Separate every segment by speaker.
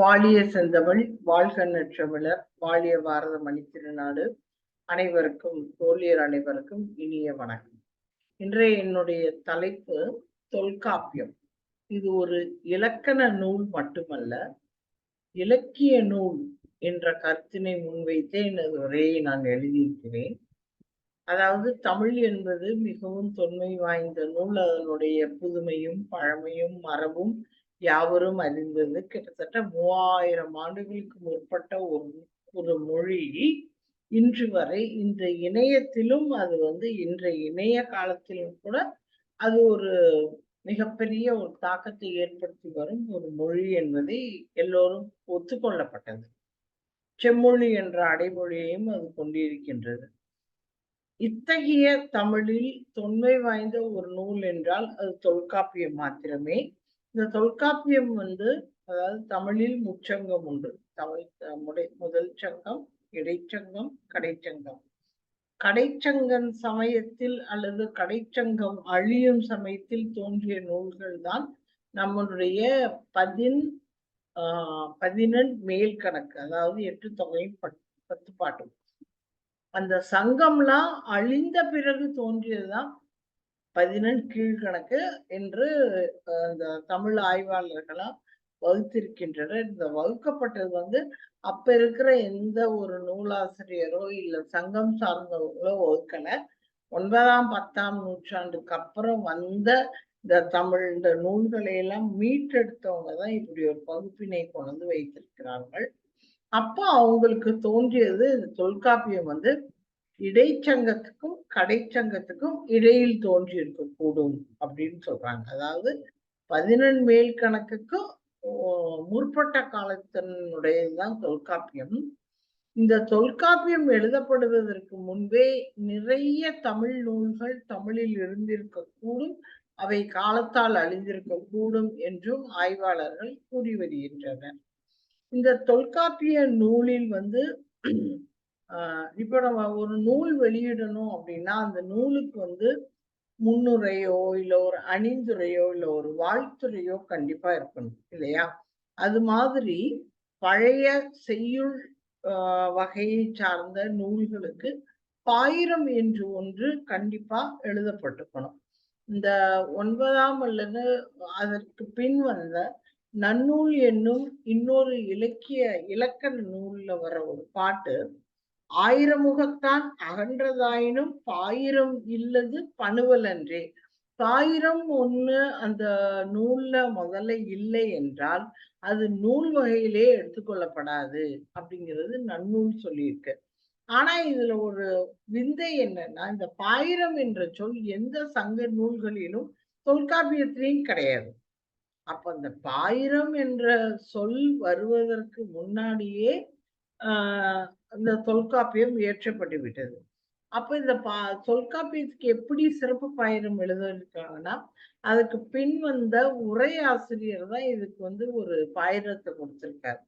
Speaker 1: வாழிய செந்தமிழ் வாழ்க நற்றமிழர் வாழிய பாரத மணி திருநாடு. அனைவருக்கும் தோழியர் அனைவருக்கும் இனிய வணக்கம். இன்றைய என்னுடைய தலைப்பு தொல்காப்பியம். இது ஒரு இலக்கண நூல் மட்டுமல்ல இலக்கிய நூல் என்ற கருத்தினை முன்வைத்தே எனது உரையை நான் எழுதியிருக்கிறேன். அதாவது தமிழ் என்பது மிகவும் தொன்மை வாய்ந்த நூல். அதனுடைய புதுமையும் பழமையும் மரபும் யாவரும் அறிந்தது கிட்டத்தட்ட மூவாயிரம் ஆண்டுகளுக்கு முற்பட்ட ஒரு ஒரு மொழி. இன்று வரை இந்த இணையத்திலும் அது வந்து இன்றைய இணைய காலத்திலும் கூட அது ஒரு மிகப்பெரிய ஒரு தாக்கத்தை ஏற்படுத்தி வரும் ஒரு மொழி என்பதை எல்லோரும் ஒத்துக்கொள்ளப்பட்டது. செம்மொழி என்ற அடைமொழியையும் அது கொண்டிருக்கின்றது. இத்தகைய தமிழில் தொன்மை வாய்ந்த ஒரு நூல் என்றால் அது தொல்காப்பியம் மாத்திரமே. இந்த தொல்காப்பியம் வந்து அதாவது தமிழில் முச்சங்கம் உண்டு. தமிழ் முதல் சங்கம் இடைச்சங்கம் கடைச்சங்கம். கடைச்சங்கன் சமயத்தில் அல்லது கடைச்சங்கம் அழியும் சமயத்தில் தோன்றிய நூல்கள் தான் நம்மளுடைய பதின் ஆஹ் பதினெண் மேல் கணக்கு அதாவது எட்டு தொகையும் பத்து பாட்டும் அந்த சங்கம்லாம் அழிந்த பிறகு தோன்றியதுதான் பதினெண் கீழ்கணக்கு என்று அந்த தமிழ் ஆய்வாளர்களால் வகுத்திருக்கின்றனர். இந்த வகுக்கப்பட்டது வந்து அப்ப இருக்கிற எந்த ஒரு நூலாசிரியரோ இல்ல சங்கம் சார்ந்தவங்களோ வகுக்கல. ஒன்பதாம் பத்தாம் நூற்றாண்டுக்கு அப்புறம் வந்த இந்த தமிழ் இந்த நூல்களை எல்லாம் மீட்டெடுத்தவங்க தான் இப்படி ஒரு பகுப்பினை கொண்டு வைத்திருக்கிறார்கள். அப்போ அவங்களுக்கு தோன்றியது இந்த தொல்காப்பியம் வந்து இடைச்சங்கத்துக்கும் கடைச்சங்கத்துக்கும் இடையில் தோன்றி இருக்கக்கூடும் அப்படின்னு சொல்றாங்க. அதாவது பதினெண் மேல் கணக்குக்கும் முற்பட்ட காலத்தினுடையதுதான் தொல்காப்பியம். இந்த தொல்காப்பியம் எழுதப்படுவதற்கு முன்பே நிறைய தமிழ் நூல்கள் தமிழில் இருந்திருக்க கூடும் அவை காலத்தால் அழிந்திருக்க கூடும் என்றும் ஆய்வாளர்கள் கூறி வருகின்றனர். இந்த தொல்காப்பிய நூலில் வந்து இப்போ நம்ம ஒரு நூல் வெளியிடணும் அப்படின்னா அந்த நூலுக்கு வந்து முன்னுரையோ இல்லை ஒரு அணிந்துரையோ இல்லை ஒரு வாழ்த்துறையோ கண்டிப்பா இருக்கணும் இல்லையா? அது மாதிரி பழைய செய்யுள் வகையை சார்ந்த நூல்களுக்கு பாயிரம் என்று ஒன்று கண்டிப்பா எழுதப்பட்டிருக்கணும். இந்த ஒன்பதாம் அல்லது அதற்கு பின் வந்த நன்னூல் என்னும் இன்னொரு இலக்கிய இலக்கண நூல்ல வர ஒரு பாட்டு ஆயிரமுகத்தான் அகன்றதாயினும் பாயிரம் இல்லது பணுவலன்றே. பாயிரம் ஒண்ணு அந்த நூல்ல முதல்ல இல்லை என்றால் அது நூல் வகையிலே எடுத்துக்கொள்ளப்படாது அப்படிங்கிறது நன்னூல் சொல்லியிருக்கு. ஆனா இதுல ஒரு விந்தை என்னன்னா இந்த பாயிரம் என்ற சொல் எந்த சங்க நூல்களிலும் தொல்காப்பியத்திலையும் கிடையாது. அப்ப அந்த பாயிரம் என்ற சொல் வருவதற்கு முன்னாடியே ஆஹ் இந்த தொல்காப்பியம் இயற்றப்பட்டு விட்டது. இந்த பா தொல்காப்பியத்துக்கு எப்படி சிறப்பு பாயிரம் எழுதிருக்காங்கன்னா அதுக்கு பின் வந்த உரை ஆசிரியர் தான் இதுக்கு வந்து ஒரு பாயிரத்தை கொடுத்திருக்காரு.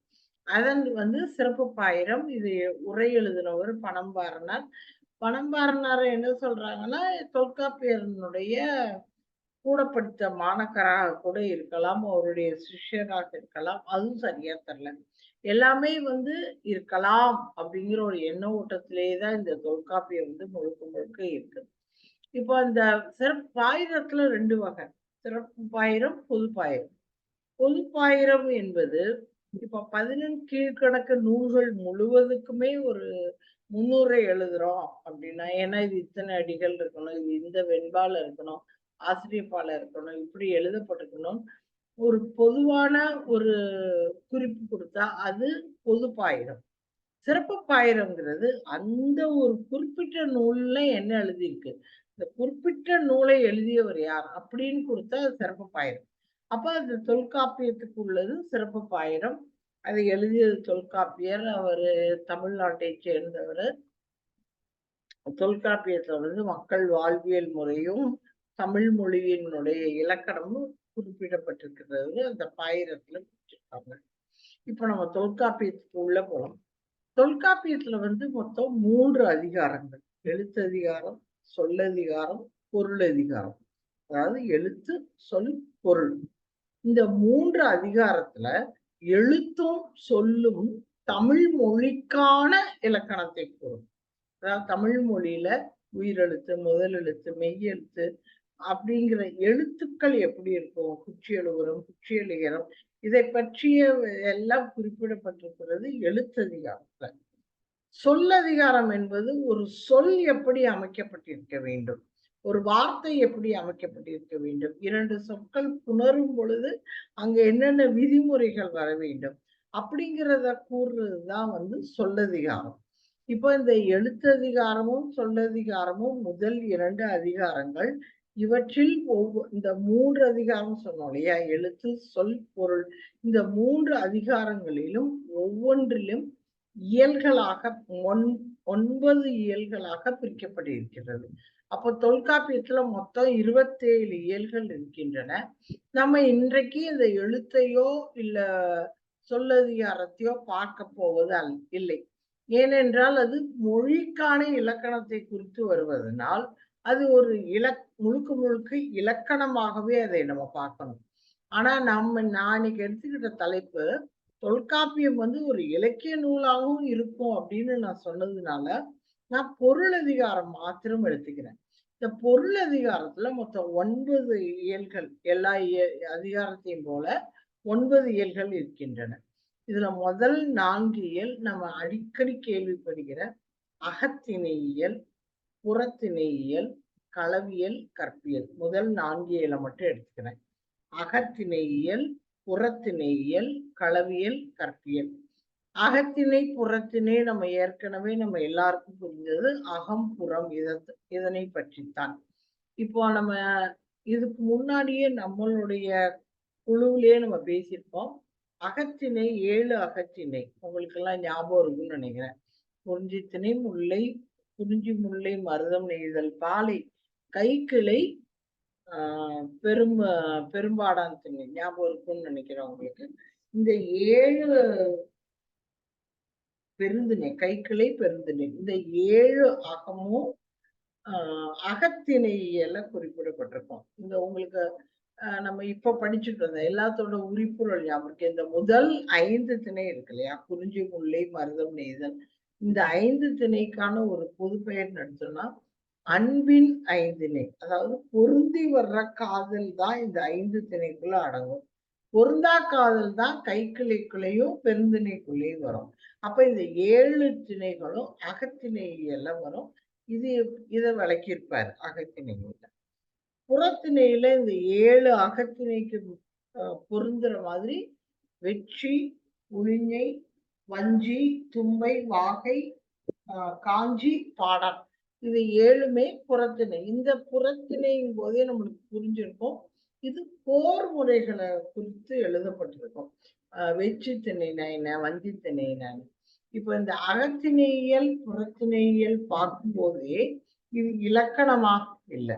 Speaker 1: அதன் வந்து சிறப்பு பாயிரம் இது உரை எழுதினவர் பணம்பாரனார் பணம்பாரனார் என்ன சொல்றாங்கன்னா தொல்காப்பியனுடைய கூட படித்த மாணக்கராக கூட இருக்கலாம் அவருடைய சிஷ்யராக இருக்கலாம் அதுவும் சரியா தெரியல. எல்லாமே வந்து இருக்கலாம் அப்படிங்கிற ஒரு எண்ண ஓட்டத்திலேயே தான் இந்த தொல்காப்பியம் வந்து முழுக்க முழுக்க இருக்குது. இப்போ இந்த சிறப்பு பாயிரத்துல ரெண்டு வகை சிறப்பு பாயிரம் பொது பாயிரம். பொது பாயிரம் என்பது இப்ப பதினெண் கீழ்கணக்கு நூல்கள் முழுவதுக்குமே ஒரு முன்னுரை எழுதுறோம் அப்படின்னா ஏன்னா இது இத்தனை அடிகள் இருக்கணும் இது இந்த வெண்பால இருக்கணும் ஆசிரியப்பால இருக்கணும் இப்படி எழுதப்பட்டிருக்கணும். ஒரு பொதுவான ஒரு குறிப்பு கொடுத்தா அது பொது பாயிரம் சிறப்பு பாயிரம்ங்கிறது அந்த ஒரு குறிப்பிட்ட நூல்ல என்ன எழுதியிருக்கு? இந்த குறிப்பிட்ட நூலை எழுதியவர் யார்? அப்படின்னு கொடுத்தா அது சிறப்பு பாயிரம். அப்ப அது தொல்காப்பியத்துக்கு உள்ளது சிறப்பு பாயிரம். அதை எழுதியது தொல்காப்பியர். அவர் தமிழ்நாட்டை சேர்ந்தவர். தொல்காப்பியத்துல வந்து மக்கள் வாழ்வியல் முறையும் தமிழ் மொழியினுடைய இலக்கணமும் குறிப்பிடப்பட்டிருக்கிறது. அந்த பாயிரத்துல குறிச்சிருக்காங்க இப்ப நம்ம தொல்காப்பியத்துக்கு உள்ள போலாம். தொல்காப்பியத்துல வந்து மொத்தம் மூன்று அதிகாரங்கள். எழுத்ததிகாரம் சொல்லதிகாரம் பொருள் அதிகாரம். அதாவது எழுத்து சொல் பொருள். இந்த மூன்று அதிகாரத்துல எழுத்தும் சொல்லும் தமிழ் மொழிக்கான இலக்கணத்தை கூறும். அதாவது தமிழ் மொழியில உயிரெழுத்து முதல் எழுத்து மெய்யெழுத்து அப்படிங்கிற எழுத்துக்கள் எப்படி இருக்கும்? குச்சியலுகரம் குச்சியலிகரம் இதை பற்றிய எல்லாம் குறிப்பிடப்பட்டிருக்கிறது எழுத்ததிகாரத்தில். சொல்லதிகாரம் என்பது ஒரு சொல் எப்படி அமைக்கப்பட்டிருக்க வேண்டும்? ஒரு வார்த்தை எப்படி அமைக்கப்பட்டிருக்க வேண்டும்? இரண்டு சொற்கள் புணரும் பொழுது அங்க என்னென்ன விதிமுறைகள் வர வேண்டும்? அப்படிங்கிறத கூறுறதுதான் வந்து சொல்லதிகாரம். இப்போ இந்த எழுத்ததிகாரமும் சொல்லதிகாரமும் முதல் இரண்டு அதிகாரங்கள் இவற்றில் ஒவ்வொரு இந்த மூன்று அதிகாரம் சொன்னோம் இல்லையா? எழுத்து சொல் பொருள். இந்த மூன்று அதிகாரங்களிலும் ஒவ்வொன்றிலும் இயல்களாக ஒன் ஒன்பது இயல்களாக பிரிக்கப்பட்டிருக்கிறது. அப்போ தொல்காப்பியத்துல மொத்தம் இருபத்தேழு இயல்கள் இருக்கின்றன. நம்ம இன்றைக்கு இந்த எழுத்தையோ இல்ல சொல்லதிகாரத்தையோ பார்க்க போவது அல் இல்லை. ஏனென்றால் அது மொழிக்கான இலக்கணத்தை குறித்து வருவதனால் அது ஒரு இலக் முழுக்க முழுக்க இலக்கணமாகவே அதை நம்ம பார்க்கணும். ஆனா நம்ம நான் இன்னைக்கு எடுத்துக்கிட்ட தலைப்பு தொல்காப்பியம் வந்து ஒரு இலக்கிய நூலாகவும் இருக்கும் அப்படின்னு நான் சொன்னதுனால நான் பொருள் அதிகாரம் மாத்திரம் எடுத்துக்கிறேன். இந்த பொருள் அதிகாரத்துல மொத்தம் ஒன்பது இயல்கள் எல்லா அதிகாரத்தையும் போல ஒன்பது இயல்கள் இருக்கின்றன. இதுல முதல் நான்கு இயல் நம்ம அடிக்கடி கேள்விப்படுகிற அகத்திணை புறத்திணையியல் களவியல் கற்பியல். முதல் நான்கு இயலை மட்டும் எடுத்துக்கிறேன். அகத்திணையியல் புறத்திணையியல் களவியல் கற்பியல். அகத்திணை புறத்திணை நம்ம ஏற்கனவே நம்ம எல்லாருக்கும் புரிஞ்சது. அகம் புறம் இத இதனை பற்றித்தான். இப்போ நம்ம இதுக்கு முன்னாடியே நம்மளுடைய குழுவிலேயே நம்ம பேசியிருப்போம். அகத்திணை ஏழு அகத்திணை. உங்களுக்கு எல்லாம் ஞாபகம் இருக்குன்னு நினைக்கிறேன். குறிஞ்சித்திணை முல்லை குறிஞ்சி முல்லை மருதம் நெய்தல் பாலை கைக்கிளை ஆஹ் பெரும் பெரும்பாடான் திணை ஞாபகம் இருக்கும்னு நினைக்கிறேன் உங்களுக்கு. இந்த ஏழு பெருந்திணை கைக்கிளை பெருந்திணை இந்த ஏழு அகமும் ஆஹ் அகத்திணையில குறிப்பிடப்பட்டிருக்கும். இந்த உங்களுக்கு நம்ம இப்ப படிச்சுட்டு இருந்தோம் எல்லாத்தோட உரிப்புரல் ஞாபகம் இந்த முதல் ஐந்து திணை இருக்கு இல்லையா? குறிஞ்சி முல்லை மருதம் நெய்தல். இந்த ஐந்து திணைக்கான ஒரு பொது பெயர் நடத்தோம்னா அன்பின் ஐந்திணை அதாவது பொருந்தி வர்ற காதல் தான் இந்த ஐந்து திணைக்குள்ள அடங்கும். பொருந்தா காதல் தான் கைக்கிளைக்குள்ளேயும் பெருந்திணைக்குள்ளேயும் வரும். அப்ப இந்த ஏழு திணைகளும் அகத்திணையில வரும். இது இதை விளக்கியிருப்பார் அகத்திணையில புறத்திணையில இந்த ஏழு அகத்திணைக்கு பொருந்துற மாதிரி வெற்றி உளிஞை வஞ்சி தும்பை வாகை காஞ்சி பாடம் இது ஏழுமே புறத்திணை. இந்த புறத்திணையும் போதே நம்மளுக்கு புரிஞ்சிருக்கும். இது போர் முறைகளை குறித்து எழுதப்பட்டிருக்கும். வெற்றி திணைனா என்ன வஞ்சி திணைனா இப்ப இந்த அகத்திணையியல் புறத்திணையியல் பார்க்கும்போதே இது இலக்கணமா? இல்லை.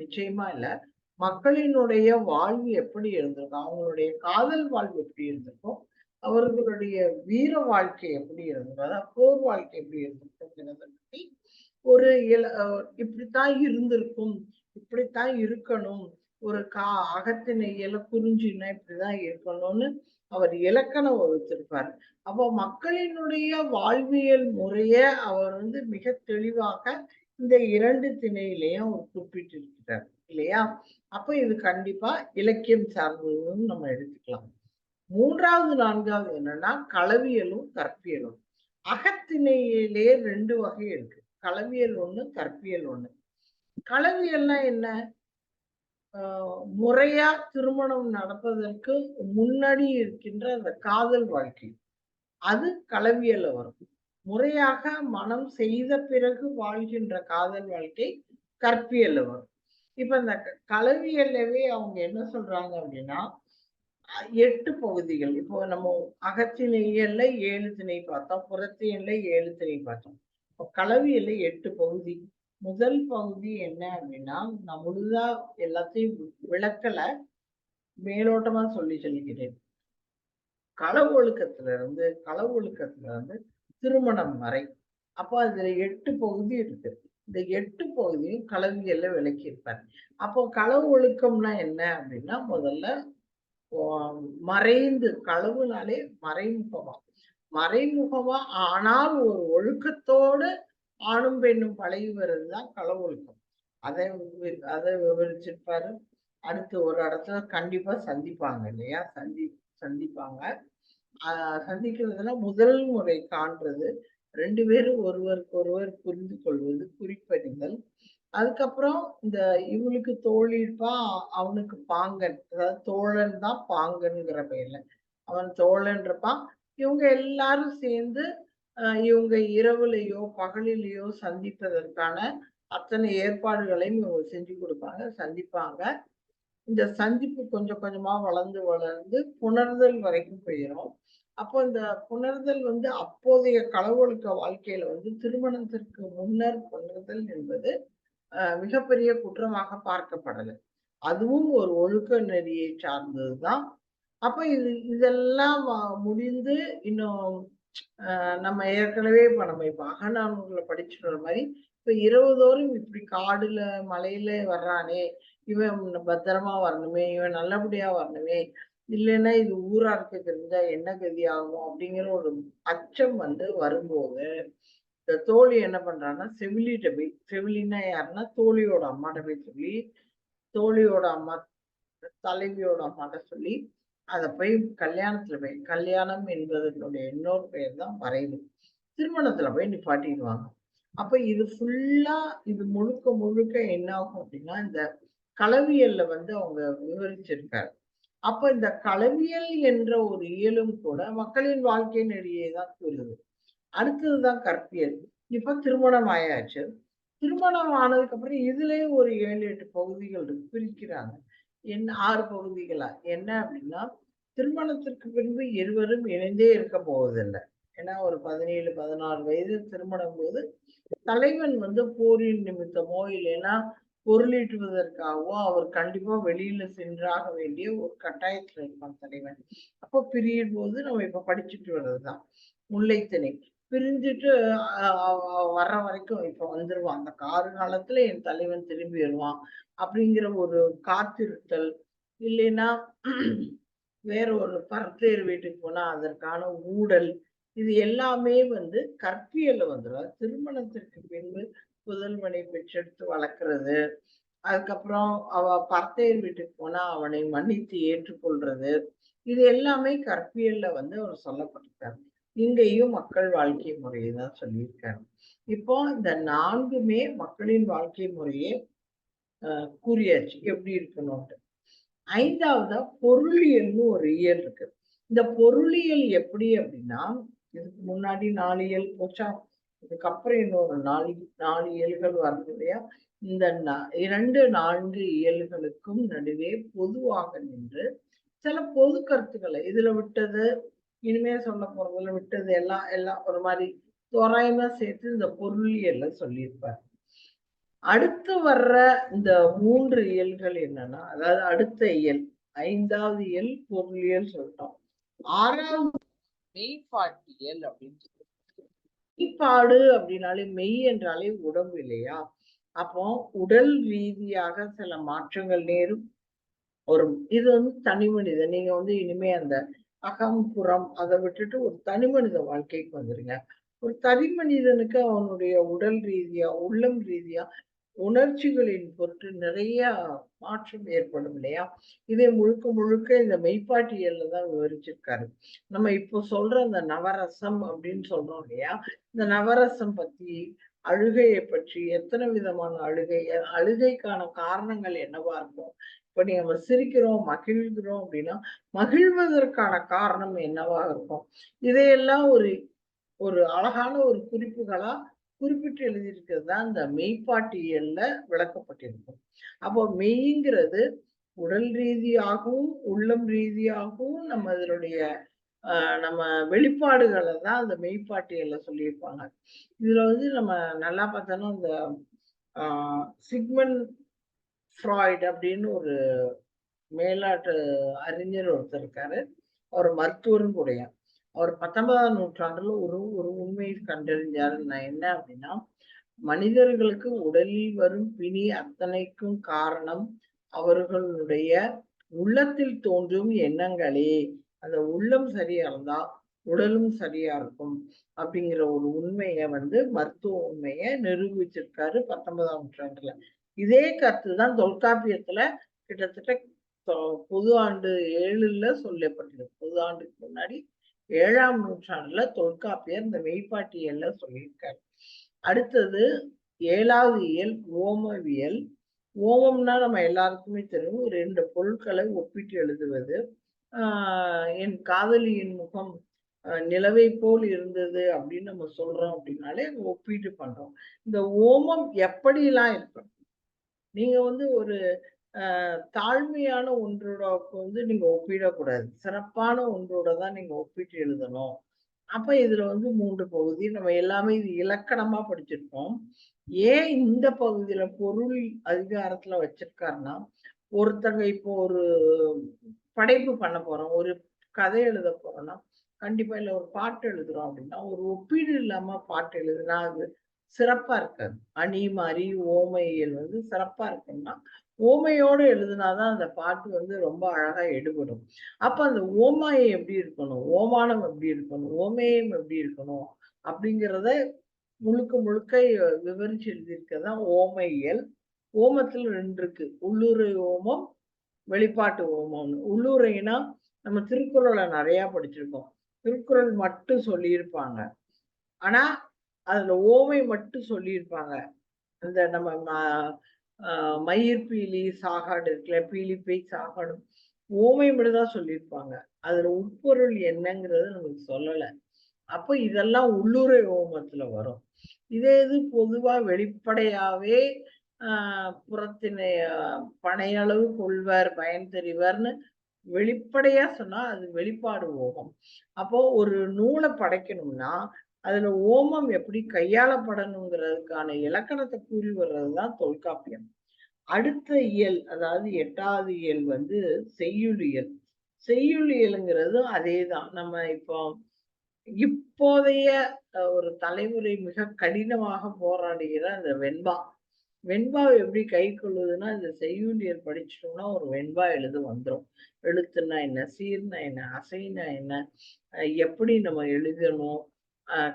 Speaker 1: நிச்சயமா இல்லை. மக்களினுடைய வாழ்வு எப்படி இருந்திருக்கும்? அவங்களுடைய காதல் வாழ்வு எப்படி இருந்திருக்கும்? அவர்களுடைய வீர வாழ்க்கை எப்படி இருந்தது? போர் வாழ்க்கை எப்படி இருந்திருக்குங்கிறத பற்றி ஒரு இப்படித்தான் இருந்திருக்கும் இப்படித்தான் இருக்கணும் ஒரு கா அகத்திணையில குறிஞ்சினா இப்படிதான் இருக்கணும்னு அவர் இலக்கணம் வகுத்திருப்பார். அப்போ மக்களினுடைய வாழ்வியல் முறைய அவர் வந்து மிக தெளிவாக இந்த இரண்டு திணையிலையும் அவர் குறிப்பிட்டிருக்கிறார் இல்லையா? அப்ப இது கண்டிப்பா இலக்கியம் சார்ந்ததுன்னு நம்ம எடுத்துக்கலாம். மூன்றாவது நான்காவது என்னன்னா களவியலும் கற்பியலும். அகத்திணையிலே ரெண்டு வகை இருக்கு. களவியல் ஒண்ணு கற்பியல் ஒண்ணு. களவியல்னா என்ன? முறையா திருமணம் நடப்பதற்கு முன்னாடி இருக்கின்ற அந்த காதல் வாழ்க்கை. அது களவியல்ல வரும். முறையாக மனம் செய்த பிறகு வாழ்கின்ற காதல் வாழ்க்கை கற்பியல்ல வரும். இப்ப இந்த களவியல்லவே அவங்க என்ன சொல்றாங்க அப்படின்னா எட்டு பகுதிகள். இப்போ நம்ம அகத்திணையல்ல ஏழு திணை பார்த்தோம். புறத்தியல்ல ஏழு திணை பார்த்தோம். இப்போ கலவியல்ல எட்டு பகுதி. முதல் பகுதி என்ன அப்படின்னா நான் முழுதா எல்லாத்தையும் விளக்கல. மேலோட்டமா சொல்லி சொல்லிக்கிறேன் களவு ஒழுக்கத்துல இருந்து களவு ஒழுக்கத்துல இருந்து திருமணம் வரை. அப்போ அதுல எட்டு பகுதி இருக்கு. இந்த எட்டு பகுதியும் கலவியல்ல விளக்கியிருப்பார். அப்போ களவு ஒழுக்கம்னா என்ன அப்படின்னா முதல்ல மறைந்து களவுனாலே மறைமுகமா. மறைமுகமா ஆனால் ஒரு ஒழுக்கத்தோடு ஆணும் பெண்ணும் பழகி வருதுதான் களவொழுக்கம் அதை அதை விவரிச்சிருப்பாரு. அடுத்து ஒரு இடத்துல கண்டிப்பா சந்திப்பாங்க இல்லையா? சந்தி சந்திப்பாங்க. ஆஹ் சந்திக்கிறதுல முதல் முறை காண்றது. ரெண்டு பேரும் ஒருவருக்கு ஒருவர் புரிந்து கொள்வது குறிப்பறிதல். அதுக்கப்புறம் இந்த இவளுக்கு தோழிப்பா அவனுக்கு பாங்கன். அதாவது தோழன் தான் பாங்கன்கிற பெயர்ல அவன் தோழன்றப்பான் இவங்க எல்லாரும் சேர்ந்து இவங்க இரவுலையோ பகலிலேயோ சந்திப்பதற்கான அத்தனை ஏற்பாடுகளையும் இவங்க செஞ்சு கொடுப்பாங்க சந்திப்பாங்க. இந்த சந்திப்பு கொஞ்சம் கொஞ்சமா வளர்ந்து வளர்ந்து புணர்தல் வரைக்கும் போயிடும் அப்போ இந்த புணர்தல் வந்து அப்போதைய களவொழுக்க வாழ்க்கையில வந்து திருமணத்திற்கு முன்னர் புணர்தல் என்பது மிகப்பெரிய குற்றமாக பார்க்கப்படலை. அதுவும் ஒரு ஒழுக்க நெறியை சார்ந்ததுதான் அப்ப இது இதெல்லாம் முடிந்து இன்னும் நம்ம ஏற்கனவே இப்ப நம்ம இப்ப அகநானூர்ல படிச்சுடுற மாதிரி இப்ப தோறும் இப்படி காடுல மலையில வர்றானே இவன் பத்திரமா வரணுமே இவன் நல்லபடியா வரணுமே இல்லைன்னா இது ஊராருக்கு தெரிஞ்சா என்ன கதி ஆகும் அப்படிங்கிற ஒரு அச்சம் வந்து வரும்போது இந்த தோழி என்ன பண்றான்னா செவிலிட்ட போய் செவிலின்னா யாருன்னா தோழியோட அம்மாட்ட போய் சொல்லி தோழியோட அம்மா தலைவியோட அம்மாட்ட சொல்லி அதை போய் கல்யாணத்துல போய் கல்யாணம் என்பதனுடைய இன்னொரு பெயர் தான் வரைவு. திருமணத்துல போய் நிப்பாட்டிடுவாங்க. அப்ப இது ஃபுல்லா இது முழுக்க முழுக்க என்ன ஆகும் அப்படின்னா இந்த கலவியல்ல வந்து அவங்க விவரிச்சிருக்காரு. அப்ப இந்த களவியல் என்ற ஒரு இயலும் கூட மக்களின் வாழ்க்கை நெறியை தான் கூறுது. அடுத்ததுதான் கற்பியல் இப்ப திருமணம் ஆயாச்சு. திருமணம் ஆனதுக்கு அப்புறம் இதுலயும் ஒரு ஏழு எட்டு பகுதிகள் பிரிக்கிறாங்க. என்ன ஆறு பகுதிகளா? என்ன அப்படின்னா திருமணத்திற்கு பின்பு இருவரும் இணைந்தே இருக்க போவதில்லை. ஏன்னா ஒரு பதினேழு பதினாறு வயது திருமணம் போது தலைவன் வந்து போரின் நிமித்தமோ இல்லைன்னா பொருளீட்டுவதற்காகவோ அவர் கண்டிப்பா வெளியில சென்றாக வேண்டிய ஒரு கட்டாயத்துல இருப்பான் தலைவன். அப்போ பிரியும் போது நம்ம இப்ப படிச்சுட்டு வர்றதுதான். முல்லைத்திணை பிரிஞ்சுட்டு வர்ற வரைக்கும் இப்ப வந்துருவான். அந்த காரு காலத்துல என் தலைவன் திரும்பி வருவான். அப்படிங்கிற ஒரு காத்திருத்தல். இல்லைன்னா வேற ஒரு பரத்தேர் வீட்டுக்கு போனா அதற்கான ஊடல். இது எல்லாமே வந்து கற்பியல்ல வந்துடும் திருமணத்திற்கு பின்பு புதல்வனை பெற்றெடுத்து வளர்க்கறது. அதுக்கப்புறம் அவ பரத்தையர் வீட்டுக்கு போனா அவனை மன்னித்து ஏற்றுக்கொள்றது. இது எல்லாமே கற்பியல்ல வந்து அவர் சொல்லப்பட்டிருக்காரு. இங்கேயும் மக்கள் வாழ்க்கை முறையை தான் சொல்லியிருக்காரு. இப்போ இந்த நான்குமே மக்களின் வாழ்க்கை முறையே கூறியாச்சு. எப்படி இருக்கணும்ட்டு ஐந்தாவதா பொருளியல்னு ஒரு இயல் இருக்கு. இந்த பொருளியல் எப்படி அப்படின்னா இதுக்கு முன்னாடி நாலு இயல் போச்சா? இதுக்கப்புறம் இன்னொரு நாலு நாலு இயல்கள் வருது இல்லையா? இந்த இரண்டு நான்கு இயல்களுக்கும் நடுவே பொதுவாக நின்று சில பொது கருத்துக்களை இதுல விட்டது இனிமே சொல்ல போறதுல விட்டது எல்லாம் எல்லாம் ஒரு மாதிரி தோராயமா சேர்த்து இந்த பொருளியல்ல சொல்லியிருப்பார். அடுத்து வர்ற இந்த மூன்று இயல்கள் என்னன்னா அதாவது அடுத்த இயல் ஐந்தாவது இயல் பொருளியல் சொல்லிட்டோம். ஆறாவது மெய்ப்பாட்டியல் அப்படின்னு மெய்ப்பாடு அப்படின்னாலே மெய் என்றாலே உடம்பு இல்லையா? அப்போ உடல் ரீதியாக சில மாற்றங்கள் நேரும் ஒரு இது வந்து தனி மனிதன். நீங்க வந்து இனிமே அந்த அகம் புறம் அதை விட்டுட்டு ஒரு தனி மனித வாழ்க்கைக்கு வந்துருங்க. ஒரு தனி மனிதனுக்கு அவனுடைய உடல் ரீதியா உள்ளம் ரீதியா உணர்ச்சிகளின் பொருட்டு நிறைய மாற்றம் ஏற்படும் இல்லையா? இதை முழுக்க முழுக்க இந்த மெய்ப்பாட்டியல்ல தான் விவரிச்சிருக்காரு. நம்ம இப்போ சொல்ற அந்த நவரசம் அப்படின்னு சொல்றோம் இல்லையா? இந்த நவரசம் பத்தி அழுகையை பற்றி எத்தனை விதமான அழுகை அழுகைக்கான காரணங்கள் என்னவா இருக்கும்? இப்ப நம்ம சிரிக்கிறோம் மகிழ்கிறோம் அப்படின்னா மகிழ்வதற்கான காரணம் என்னவா இருக்கும்? இதையெல்லாம் ஒரு ஒரு அழகான ஒரு குறிப்புகளா குறிப்பிட்டு எழுதியிருக்கிறது தான் இந்த மெய்ப்பாட்டியல்ல விளக்கப்பட்டிருக்கும். அப்போ மெய்ங்கிறது உடல் ரீதியாகவும் உள்ளம் ரீதியாகவும் நம்ம இதனுடைய நம்ம வெளிப்பாடுகளை தான் அந்த மெய்ப்பாட்டியல்ல சொல்லியிருப்பாங்க. இதுல வந்து நம்ம நல்லா பார்த்தோன்னா இந்த சிக்மன் ஃப்ராய்ட் அப்படின்னு ஒரு மேலாட்டு அறிஞர் ஒருத்தர் இருக்காரு. அவர் மருத்துவரும் கூடையா. அவர் பத்தொன்பதாம் நூற்றாண்டுல ஒரு ஒரு உண்மையை கண்டறிஞ்சாருன்னா என்ன அப்படின்னா மனிதர்களுக்கு உடலில் வரும் பிணி அத்தனைக்கும் காரணம் அவர்களுடைய உள்ளத்தில் தோன்றும் எண்ணங்களே. அந்த உள்ளம் சரியா இருந்தா உடலும் சரியா இருக்கும் அப்படிங்கிற ஒரு உண்மையை வந்து மருத்துவ உண்மையை நிரூபிச்சிருக்காரு பத்தொன்பதாம் நூற்றாண்டுல. இதே கருத்து தான் தொல்காப்பியத்துல கிட்டத்தட்ட தொ- பொது ஆண்டு ஏழுல சொல்லப்பட்டது பொது ஆண்டுக்கு முன்னாடி ஏழாம் நூற்றாண்டுல தொல்காப்பியர் இந்த மெய்ப்பாட்டியல்ல சொல்லியிருக்காரு. அடுத்தது ஏழாவது இயல் ஓமவியல் ஓமம்னா நம்ம எல்லாருக்குமே தெரியும். ரெண்டு பொருட்களை ஒப்பிட்டு எழுதுவது. என் காதலியின் முகம் நிலவை போல் இருந்தது அப்படின்னு நம்ம சொல்றோம் அப்படின்னாலே ஒப்பீட்டு பண்றோம். இந்த ஓமம் எப்படிலாம் இருக்கும் நீங்க வந்து ஒரு ஆஹ் தாழ்மையான ஒன்றோட வந்து நீங்க ஒப்பிடக்கூடாது. சிறப்பான ஒன்றோட தான் நீங்க ஒப்பிட்டு எழுதணும். அப்ப இதுல வந்து மூன்று பகுதி நம்ம எல்லாமே இது இலக்கணமா படிச்சிருக்கோம். ஏன் இந்த பகுதியில பொருள் அதிகாரத்துல வச்சிருக்காருன்னா ஒருத்தங்க இப்போ ஒரு படைப்பு பண்ண போறோம் ஒரு கதை எழுத போறோம்னா கண்டிப்பா இல்ல ஒரு பாட்டு எழுதுறோம் அப்படின்னா ஒரு ஒப்பீடு இல்லாம பாட்டு எழுதுனா அது சிறப்பா இருக்காது. அணி மாதிரி ஓமையியல் வந்து சிறப்பா இருக்கும்னா ஓமையோட எழுதுனாதான் அந்த பாட்டு வந்து ரொம்ப அழகா எடுபடும். அப்ப அந்த ஓமாயை எப்படி இருக்கணும்? ஓமானம் எப்படி இருக்கணும்? ஓமேயம் எப்படி இருக்கணும்? அப்படிங்கிறத முழுக்க முழுக்க விவரிச்சு எழுதியிருக்கதான் ஓமையல் ஓமத்துல ரெண்டு இருக்கு. உள்ளுரை ஓமம் வெளிப்பாட்டு ஓமம்னு. உள்ளுரைனா நம்ம திருக்குறளை நிறைய படிச்சிருக்கோம். திருக்குறள் மட்டும் சொல்லியிருப்பாங்க. ஆனா அதுல ஓமை மட்டும் சொல்லியிருப்பாங்க. அந்த நம்ம மயிர் பீலி சாகாடு இருக்குல்ல பீலிப்பை சாகாடும். ஓமை மட்டும் தான் சொல்லியிருப்பாங்க. அதுல உட்பொருள் என்னங்கிறது நமக்கு சொல்லல. அப்ப இதெல்லாம் உள்ளுரை ஓமத்துல வரும். இதே இது பொதுவா வெளிப்படையாவே ஆஹ் புறத்தினை பனையளவு கொள்வர் பயன் தெரிவர்னு வெளிப்படையா சொன்னா அது வெளிப்பாடு ஓகம் அப்போ ஒரு நூலை படைக்கணும்னா அதுல ஓமம் எப்படி கையாளப்படணுங்கிறதுக்கான இலக்கணத்தை கூறி வர்றது தான் தொல்காப்பியம். அடுத்த இயல் அதாவது எட்டாவது இயல் வந்து செய்யுளியல். செய்யுளியலுங்கிறது அதேதான். நம்ம இப்போ இப்போதைய ஒரு தலைமுறை மிக கடினமாக போராடுகிற அந்த வெண்பா. வெண்பா எப்படி கை கொள்ளுதுன்னா இந்த செய்யுளியல் படிச்சிட்டோம்னா ஒரு வெண்பா எழுது வந்துடும் எழுத்துனா என்ன சீர்னா என்ன அசைனா என்ன எப்படி நம்ம எழுதணும்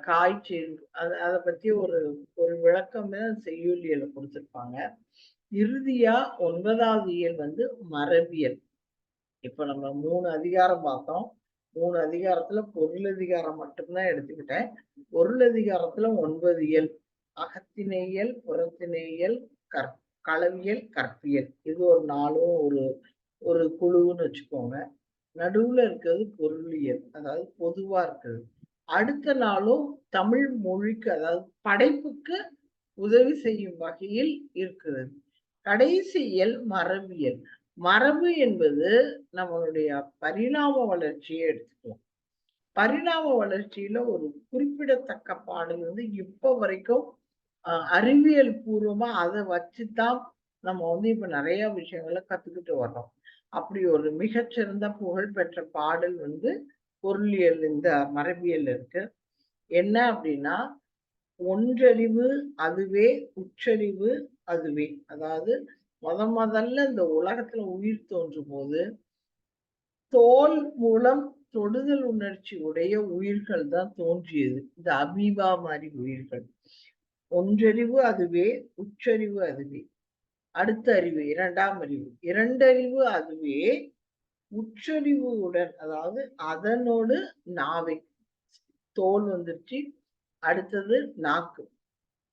Speaker 1: காய்ச்சல் அது அதை பத்தி ஒரு ஒரு விளக்கமே செய்யுளியல கொடுத்துருப்பாங்க. இறுதியா ஒன்பதாவது இயல் வந்து மரபியல். இப்ப நம்ம மூணு அதிகாரம் பார்த்தோம். மூணு அதிகாரத்துல பொருள் அதிகாரம் மட்டும்தான் எடுத்துக்கிட்டேன். பொருள் அதிகாரத்துல ஒன்பது இயல். அகத்திணையியல் புறத்திணையியல் கற் களவியல் கற்பியல். இது ஒரு நாளும் ஒரு ஒரு குழுன்னு வச்சுக்கோங்க. நடுவுல இருக்கிறது பொருளியல். அதாவது பொதுவா இருக்கிறது. அடுத்த நாளும் தமிழ் மொழிக்கு அதாவது படைப்புக்கு உதவி செய்யும் வகையில் இருக்கிறது. கடைசி இயல் மரபியல் மரபு என்பது நம்மளுடைய பரிணாம வளர்ச்சியை எடுத்துக்கலாம். பரிணாம வளர்ச்சியில ஒரு குறிப்பிடத்தக்க பாடல் வந்து இப்ப வரைக்கும் அறிவியல் பூர்வமா அதை வச்சுதான் நம்ம வந்து இப்ப நிறைய விஷயங்களை கத்துக்கிட்டு வர்றோம். அப்படி ஒரு மிகச்சிறந்த புகழ்பெற்ற பாடல் வந்து பொருளியல் இந்த மரபியல் இருக்கு. என்ன அப்படின்னா ஒன்றறிவு அதுவே உச்சரிவு அதுவே. அதாவது முத முதல்ல இந்த உலகத்துல உயிர் தோன்றும் போது தோல் மூலம் தொடுதல் உணர்ச்சி உடைய உயிர்கள் தான் தோன்றியது. இந்த அமீபா மாதிரி உயிர்கள். ஒன்றறிவு அதுவே உச்சரிவு அதுவே. அடுத்த அறிவு இரண்டாம் அறிவு. இரண்டறிவு அதுவே உச்சரிவுடன் அதாவது அதனோடு நாவை. தோல் வந்துருச்சு அடுத்தது நாக்கு.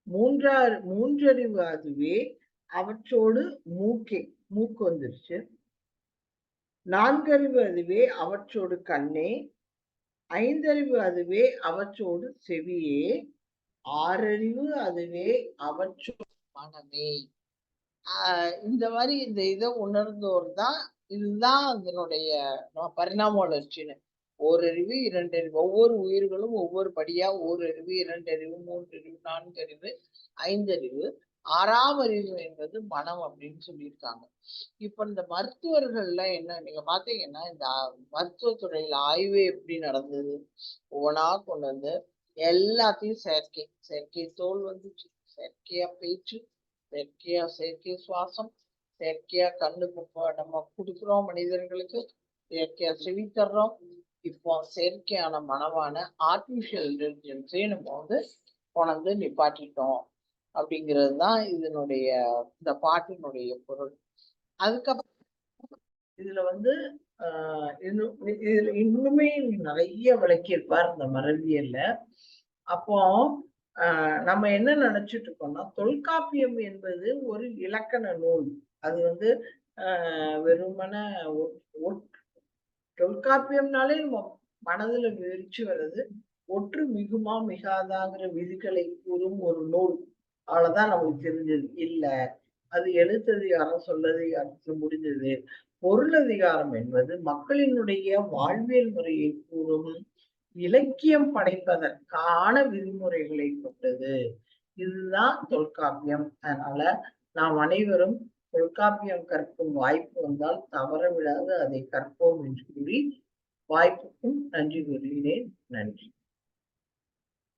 Speaker 1: மூன்றா மூன்றறிவு அதுவே அவற்றோடு மூக்கே மூக்கு வந்துருச்சு. நான்கறிவு அதுவே அவற்றோடு கண்ணே. ஐந்தறிவு அதுவே அவற்றோடு செவியே. ஆறறிவு அதுவே அவற்றோடு மனமே. ஆஹ் இந்த மாதிரி இந்த இதை உணர்ந்தோர் தான் இதுதான் அதனுடைய பரிணாம வளர்ச்சின்னு. ஓரறிவு இரண்டறிவு ஒவ்வொரு உயிர்களும் ஒவ்வொரு படியா ஓரறிவு இரண்டறிவு நான்கு அறிவு ஐந்தறிவு ஆறாம் அறிவு என்பது மனம் அப்படின்னு சொல்லியிருக்காங்க. இப்ப இந்த மருத்துவர்கள்ல என்ன நீங்க பாத்தீங்கன்னா இந்த மருத்துவத்துறையில ஆய்வு எப்படி நடந்தது? ஒவ்வொன்றா கொண்டு வந்து எல்லாத்தையும் செயற்கை செயற்கை தோல் வந்துச்சு. செயற்கையா பேச்சு செயற்கையா செயற்கை சுவாசம் செயற்கையா கண்ணுக்கு நம்ம கொடுக்குறோம் மனிதர்களுக்கு. செயற்கையா செவி தர்றோம். இப்போ செயற்கையான மனமான ஆர்டிபிஷியல் இன்டெலிஜென்ஸே நம்ம வந்து கொண்டு நிப்பாட்டிட்டோம். அப்படிங்கிறது தான் இதனுடைய இந்த பாட்டினுடைய பொருள். அதுக்கப்புறம் இதுல வந்து இதுல இன்னுமே நிறைய விளக்கியிருப்பார் இந்த மரபியல்ல அப்போ நம்ம என்ன நினைச்சிட்டு இருக்கோம்னா தொல்காப்பியம் என்பது ஒரு இலக்கண நூல். அது வந்து ஆஹ் வெறுமன தொல்காப்பியம்னாலே நம்ம மனதுல விரிச்சு வர்றது ஒற்று மிகுமா மிகாதாங்கிற விதிகளை கூறும் ஒரு நூல். அவ்வளவுதான் நமக்கு தெரிஞ்சது. இல்ல அது எழுத்ததிகாரம் சொல்லதிகாரத்துல முடிஞ்சது. பொருளதிகாரம் என்பது மக்களினுடைய வாழ்வியல் முறையை கூறும் இலக்கியம் படைப்பதற்கான விதிமுறைகளை கொண்டது. இதுதான் தொல்காப்பியம். அதனால நாம் அனைவரும் தொல்காப்பியம் கற்கும் வாய்ப்பு வந்தால் தவறவிடாது அதை கற்போம் என்று கூறி வாய்ப்புக்கும் நன்றி கூறுகிறேன். நன்றி.